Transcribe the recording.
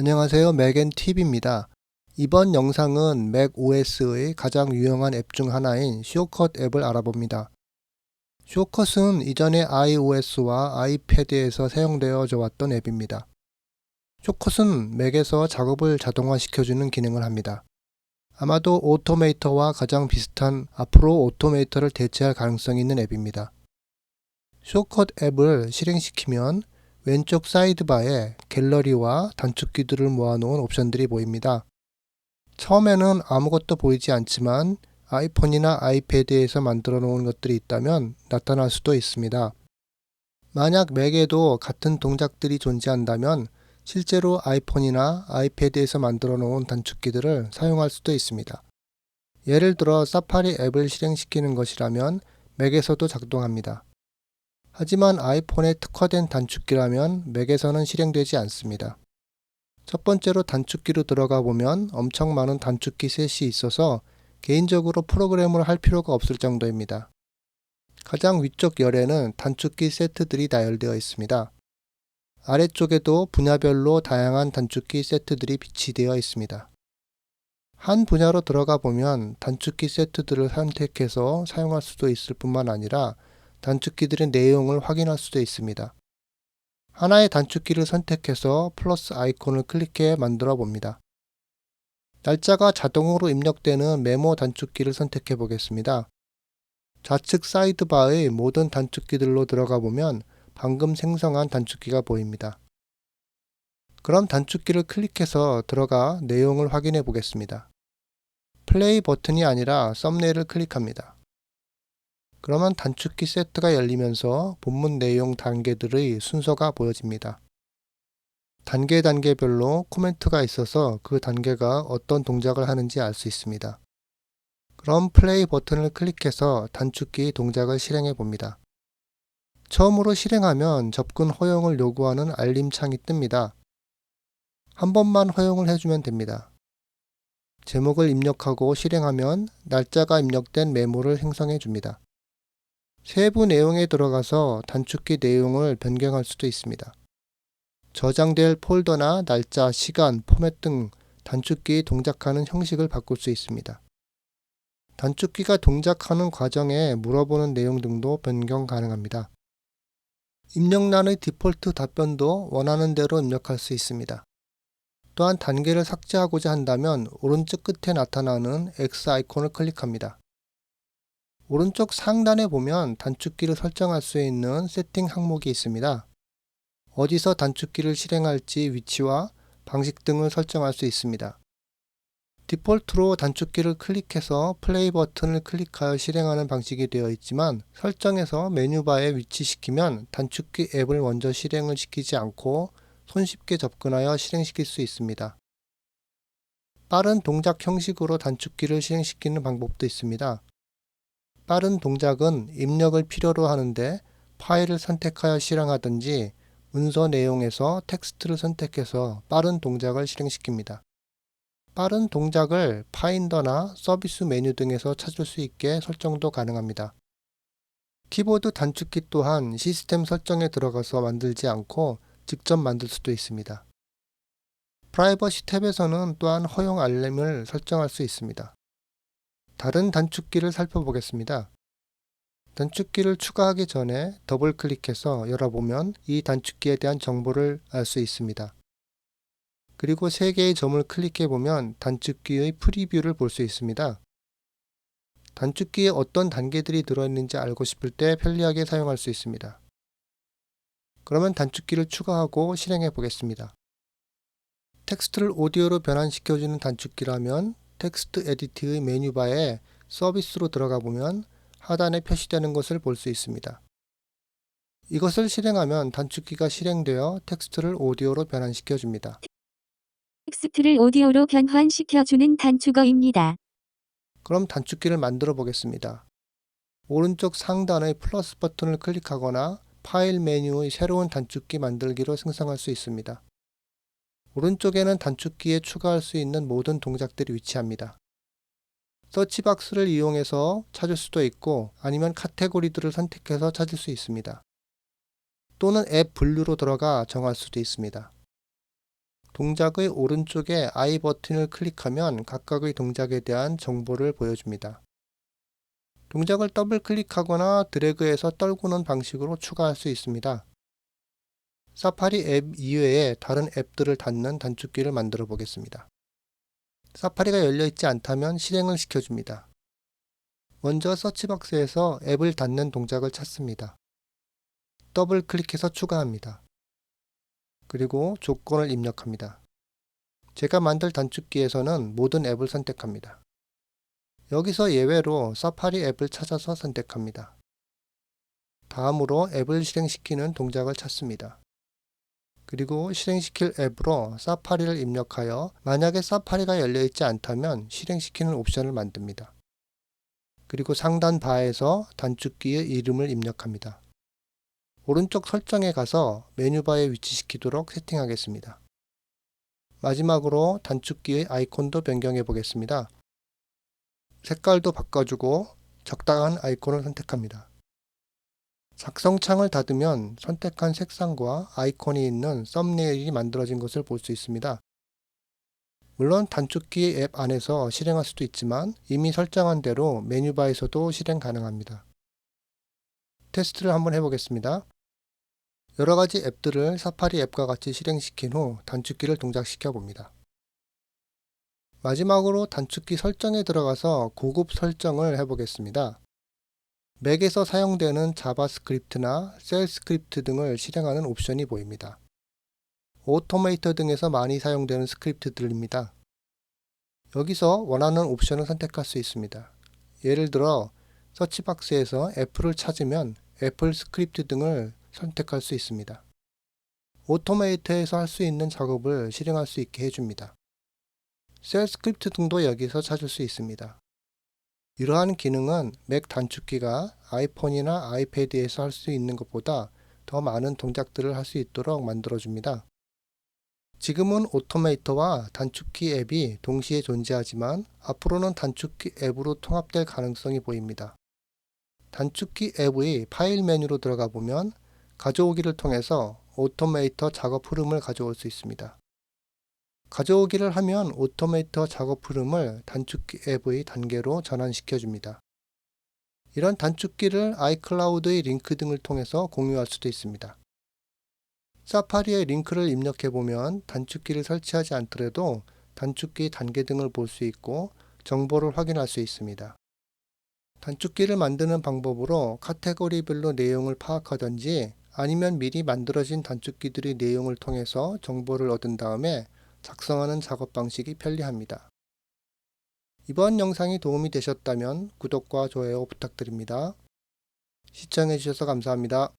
안녕하세요. 맥앤팁입니다. 이번 영상은 맥 OS의 가장 유용한 앱 중 하나인 쇼컷 앱을 알아봅니다. 쇼컷은 이전에 iOS와 아이패드에서 사용되어 져 왔던 앱입니다. 쇼컷은 맥에서 작업을 자동화시켜주는 기능을 합니다. 아마도 오토메이터와 가장 비슷한 앞으로 오토메이터를 대체할 가능성이 있는 앱입니다. 쇼컷 앱을 실행시키면 왼쪽 사이드바에 갤러리와 단축키들을 모아놓은 옵션들이 보입니다. 처음에는 아무것도 보이지 않지만 아이폰이나 아이패드에서 만들어 놓은 것들이 있다면 나타날 수도 있습니다. 만약 맥에도 같은 동작들이 존재한다면 실제로 아이폰이나 아이패드에서 만들어 놓은 단축키들을 사용할 수도 있습니다. 예를 들어 사파리 앱을 실행시키는 것이라면 맥에서도 작동합니다. 하지만 아이폰에 특화된 단축키라면 맥에서는 실행되지 않습니다. 첫 번째로 단축키로 들어가 보면 엄청 많은 단축키 셋이 있어서 개인적으로 프로그램을 할 필요가 없을 정도입니다. 가장 위쪽 열에는 단축키 세트들이 나열되어 있습니다. 아래쪽에도 분야별로 다양한 단축키 세트들이 비치되어 있습니다. 한 분야로 들어가 보면 단축키 세트들을 선택해서 사용할 수도 있을 뿐만 아니라 단축키들의 내용을 확인할 수도 있습니다. 하나의 단축키를 선택해서 플러스 아이콘을 클릭해 만들어 봅니다. 날짜가 자동으로 입력되는 메모 단축키를 선택해 보겠습니다. 좌측 사이드바의 모든 단축키들로 들어가 보면 방금 생성한 단축키가 보입니다. 그럼 단축키를 클릭해서 들어가 내용을 확인해 보겠습니다. 플레이 버튼이 아니라 썸네일을 클릭합니다. 그러면 단축키 세트가 열리면서 본문 내용 단계들의 순서가 보여집니다. 단계 단계별로 코멘트가 있어서 그 단계가 어떤 동작을 하는지 알 수 있습니다. 그럼 플레이 버튼을 클릭해서 단축키 동작을 실행해 봅니다. 처음으로 실행하면 접근 허용을 요구하는 알림 창이 뜹니다. 한 번만 허용을 해주면 됩니다. 제목을 입력하고 실행하면 날짜가 입력된 메모를 생성해 줍니다. 세부 내용에 들어가서 단축키 내용을 변경할 수도 있습니다. 저장될 폴더나 날짜, 시간, 포맷 등 단축키 동작하는 형식을 바꿀 수 있습니다. 단축키가 동작하는 과정에 물어보는 내용 등도 변경 가능합니다. 입력란의 디폴트 답변도 원하는 대로 입력할 수 있습니다. 또한 단계를 삭제하고자 한다면 오른쪽 끝에 나타나는 X 아이콘을 클릭합니다. 오른쪽 상단에 보면 단축키를 설정할 수 있는 세팅 항목이 있습니다. 어디서 단축키를 실행할지 위치와 방식 등을 설정할 수 있습니다. 디폴트로 단축키를 클릭해서 플레이 버튼을 클릭하여 실행하는 방식이 되어 있지만 설정에서 메뉴바에 위치시키면 단축키 앱을 먼저 실행을 시키지 않고 손쉽게 접근하여 실행시킬 수 있습니다. 빠른 동작 형식으로 단축키를 실행시키는 방법도 있습니다. 빠른 동작은 입력을 필요로 하는데 파일을 선택하여 실행하든지 문서 내용에서 텍스트를 선택해서 빠른 동작을 실행시킵니다. 빠른 동작을 파인더나 서비스 메뉴 등에서 찾을 수 있게 설정도 가능합니다. 키보드 단축키 또한 시스템 설정에 들어가서 만들지 않고 직접 만들 수도 있습니다. 프라이버시 탭에서는 또한 허용 알림을 설정할 수 있습니다. 다른 단축키를 살펴보겠습니다. 단축키를 추가하기 전에 더블 클릭해서 열어보면 이 단축키에 대한 정보를 알 수 있습니다. 그리고 3개의 점을 클릭해 보면 단축키의 프리뷰를 볼 수 있습니다. 단축키에 어떤 단계들이 들어있는지 알고 싶을 때 편리하게 사용할 수 있습니다. 그러면 단축키를 추가하고 실행해 보겠습니다. 텍스트를 오디오로 변환시켜주는 단축키라면 텍스트 에디트의 메뉴바에 서비스로 들어가 보면 하단에 표시되는 것을 볼 수 있습니다. 이것을 실행하면 단축키가 실행되어 텍스트를 오디오로 변환시켜 줍니다. 텍스트를 오디오로 변환시켜 주는 단축어입니다. 그럼 단축키를 만들어 보겠습니다. 오른쪽 상단의 플러스 버튼을 클릭하거나 파일 메뉴의 새로운 단축키 만들기로 생성할 수 있습니다. 오른쪽에는 단축키에 추가할 수 있는 모든 동작들이 위치합니다. 서치박스를 이용해서 찾을 수도 있고 아니면 카테고리들을 선택해서 찾을 수 있습니다. 또는 앱 분류로 들어가 정할 수도 있습니다. 동작의 오른쪽에 I 버튼을 클릭하면 각각의 동작에 대한 정보를 보여줍니다. 동작을 더블 클릭하거나 드래그해서 떨구는 방식으로 추가할 수 있습니다. 사파리 앱 이외에 다른 앱들을 닫는 단축키를 만들어 보겠습니다. 사파리가 열려 있지 않다면 실행을 시켜줍니다. 먼저 서치박스에서 앱을 닫는 동작을 찾습니다. 더블 클릭해서 추가합니다. 그리고 조건을 입력합니다. 제가 만들 단축키에서는 모든 앱을 선택합니다. 여기서 예외로 사파리 앱을 찾아서 선택합니다. 다음으로 앱을 실행시키는 동작을 찾습니다. 그리고 실행시킬 앱으로 사파리를 입력하여 만약에 사파리가 열려 있지 않다면 실행시키는 옵션을 만듭니다. 그리고 상단 바에서 단축키의 이름을 입력합니다. 오른쪽 설정에 가서 메뉴바에 위치시키도록 세팅하겠습니다. 마지막으로 단축키의 아이콘도 변경해 보겠습니다. 색깔도 바꿔주고 적당한 아이콘을 선택합니다. 작성창을 닫으면 선택한 색상과 아이콘이 있는 썸네일이 만들어진 것을 볼 수 있습니다. 물론 단축키 앱 안에서 실행할 수도 있지만 이미 설정한 대로 메뉴바에서도 실행 가능합니다. 테스트를 한번 해보겠습니다. 여러 가지 앱들을 사파리 앱과 같이 실행시킨 후 단축키를 동작시켜 봅니다. 마지막으로 단축키 설정에 들어가서 고급 설정을 해보겠습니다. 맥에서 사용되는 자바스크립트나 셀 스크립트 등을 실행하는 옵션이 보입니다. 오토메이터 등에서 많이 사용되는 스크립트들입니다. 여기서 원하는 옵션을 선택할 수 있습니다. 예를 들어 서치박스에서 애플을 찾으면 애플 스크립트 등을 선택할 수 있습니다. 오토메이터에서 할 수 있는 작업을 실행할 수 있게 해줍니다. 셀 스크립트 등도 여기서 찾을 수 있습니다. 이러한 기능은 맥 단축키가 아이폰이나 아이패드에서 할 수 있는 것보다 더 많은 동작들을 할 수 있도록 만들어줍니다. 지금은 오토메이터와 단축키 앱이 동시에 존재하지만 앞으로는 단축키 앱으로 통합될 가능성이 보입니다. 단축키 앱의 파일 메뉴로 들어가 보면 가져오기를 통해서 오토메이터 작업 흐름을 가져올 수 있습니다. 가져오기를 하면 오토메이터 작업 흐름을 단축키 앱의 단계로 전환시켜 줍니다. 이런 단축키를 아이클라우드의 링크 등을 통해서 공유할 수도 있습니다. 사파리의 링크를 입력해 보면 단축키를 설치하지 않더라도 단축키 단계 등을 볼 수 있고 정보를 확인할 수 있습니다. 단축키를 만드는 방법으로 카테고리별로 내용을 파악하든지 아니면 미리 만들어진 단축키들의 내용을 통해서 정보를 얻은 다음에 작성하는 작업 방식이 편리합니다. 이번 영상이 도움이 되셨다면 구독과 좋아요 부탁드립니다. 시청해주셔서 감사합니다.